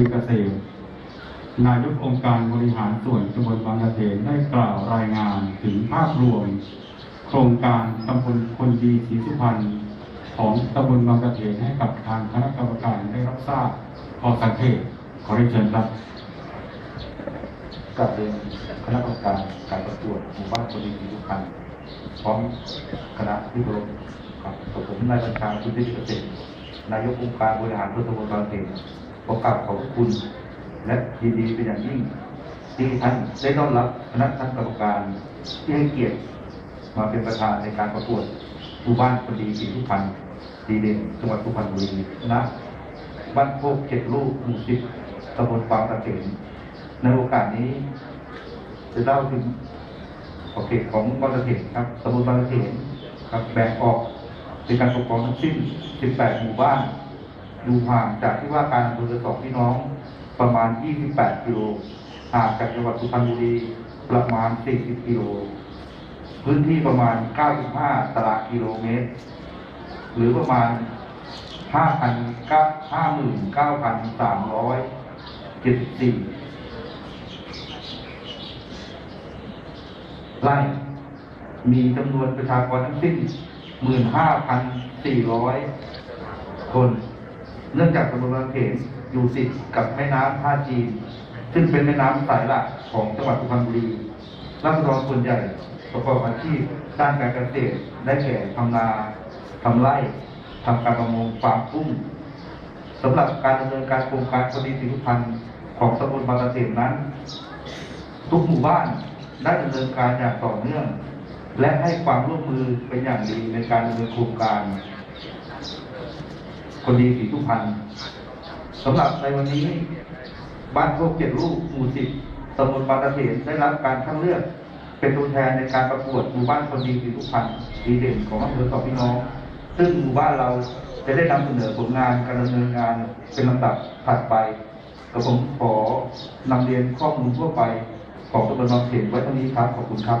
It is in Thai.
คือเกษตรนายกองค์การบริหารส่วนตำบลบางกะเทนได้กล่าวรายงานถึงภาพรวม โครงการตำบลคนดีศรีสุพรรณของตำบลบางกะเทนให้กับทางคณะกรรมการได้รับทราบขอสังเกตขอเรียนเชิญครับกับเรียนคณะกรรมการการประกวดหมู่บ้านคนดีทุกคันพร้อมคณะที่เคารพครับผมนายบัญชาคุณทิติเกษตรนายกองค์การบริหารส่วนตำบลบางกะเขน ขอกราบขอบคุณ และยินดีเป็นอย่างยิ่ง ที่ท่านได้ต้อนรับคณะท่านกรรมการที่ให้เกียรติมาเป็นประธานในการประกวดหมู่บ้านคนดีศรีสุพรรณดีเด่นจังหวัดสุพรรณบุรีณบ้านโคกเจ็ดลูกหมู่สิบตำบลบางตะเถนในโอกาสนี้จะเล่าถึงขอบเขตของบางกะเถนครับตำบลบางกะเถนครับแบ่งออกเป็นการปกครองทั้งสิ้น 18 หมู่บ้าน อยู่ห่างจากที่ว่าการอำเภอสองพี่น้องประมาณ 28 กิโลห่างจากจังหวัดสุพรรณบุรีประมาณ 40 กิโล พื้นที่ประมาณ 95 ตารางกิโลเมตร หรือประมาณ 59,374 ไร่ มีจำนวนประชากรทั้งสิ้น 15,400 คน เนื่องจากตำบลบางเขนอยู่ติดกับแม่น้ำท่าจีน ซึ่งเป็นแม่น้ำสายหลักของจังหวัดสุพรรณบุรี รัษฎรส่วนใหญ่ประกอบอาชีพด้านการเกษตรได้แก่ทำนาทำไร่ทำการประมงฟาร์มกุ้งสำหรับการดำเนินการโครงการคดีสิงพันธ์ของตำบลบางเกษตรนั้น ทุกหมู่บ้านได้ดำเนินการอย่างต่อเนื่อง และให้ความร่วมมือเป็นอย่างดีในการดำเนินโครงการ คนดีสีทุพรรณสำหรับในวันนี้บ้านโคกเจ็ดลูกหมู่สิบตำบลบางตะเถนได้รับการคัดเลือก เป็นตัวแทนในการประกวดหมู่บ้านคนดีสีทุพรรณดีเด่นของอำเภอสองพี่น้อง ซึ่งหมู่บ้านเราจะได้นำเสนอผลงานการดำเนินงานเป็นลำดับถัดไปกับผมขอนำเรียนข้อมูลทั่วไปของตำบลบางเขนไว้เท่านี้ครับขอบคุณครับ